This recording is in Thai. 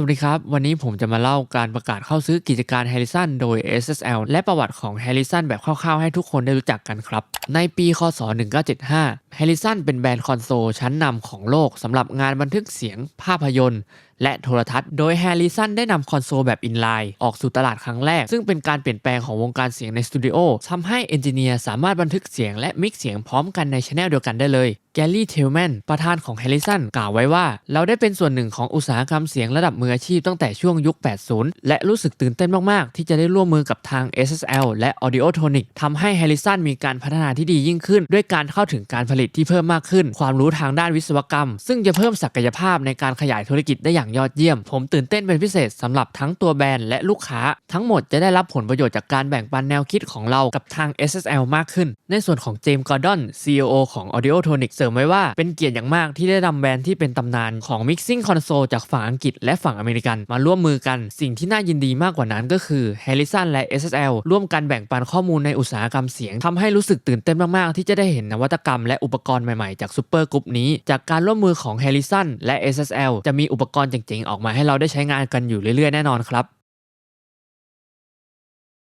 สวัสดีครับ วันนี้ผมจะมาเล่าการประกาศเข้าซื้อกิจการ Harrison โดย SSL และประวัติของ Harrison แบบคร่าวๆให้ทุกคนได้รู้จักกันครับ ในปี คศ 1975 Harrison เป็นแบรนด์คอนโซลชั้นนำของโลกสำหรับงานบันทึกเสียง ภาพยนตร์ และโทรทัศน์ โดย Harrison ได้นำคอนโซลแบบอินไลน์ออกสู่ตลาดครั้งแรก ซึ่งเป็นการเปลี่ยนแปลงของวงการเสียงในสตูดิโอทำให้เอนจิเนียร์สามารถบันทึกเสียงและมิกเสียงพร้อมกันในช anel เดียวกันได้เลยแกลลี่เทลแมนประธานของ Harrison กล่าวไว้ว่า เราได้เป็นส่วนหนึ่งของอุตสาหกรรมเสียงระดับมืออาชีพตั้งแต่ช่วงยุค 80 และรู้สึกตื่นเต้นมาก ๆ ที่จะได้ร่วมมือกับทาง SSL และ Audio Tonic ทำให้ Harrison มีการพัฒนาที่ดียิ่งขึ้น ด้วยการเข้าถึงการผลิตที่เพิ่มมากขึ้น ความรู้ทางด้านวิศวกรรม ซึ่งจะเพิ่มศักยภาพในการขยายธุรกิจได้อย่างยอดเยี่ยม ผมตื่นเต้นเป็นพิเศษสำหรับทั้งตัวแบรนด์และลูกค้า ทั้งหมดจะได้รับผลประโยชน์จากการแบ่งปันแนวคิดของเรากับทาง SSL มากขึ้น ในส่วนของเจมส์กอร์ดอน CEO ของ Audio Tonic เสริมไว้ว่าเป็นเกียรติอย่างมากที่ได้นำแบรนด์ที่เป็นตำนานของ Mixing Console จากฝั่งอังกฤษและฝั่งอเมริกันมาร่วมมือกัน สิ่งที่น่ายินดีมากกว่านั้นก็คือ Harrison และ SSL ร่วมกันแบ่งปันข้อมูลในอุตสาหกรรมเสียงทำให้รู้สึกตื่นเต้นมากๆ ที่จะได้เห็นนวัตกรรมและอุปกรณ์ใหม่ๆ จากซูเปอร์กรุ๊ปนี้ จากการร่วมมือของ Harrison และ SSL จะมีอุปกรณ์เจ๋งๆ ออกมาให้เราได้ใช้งานกันอยู่เรื่อยๆ แน่นอนครับ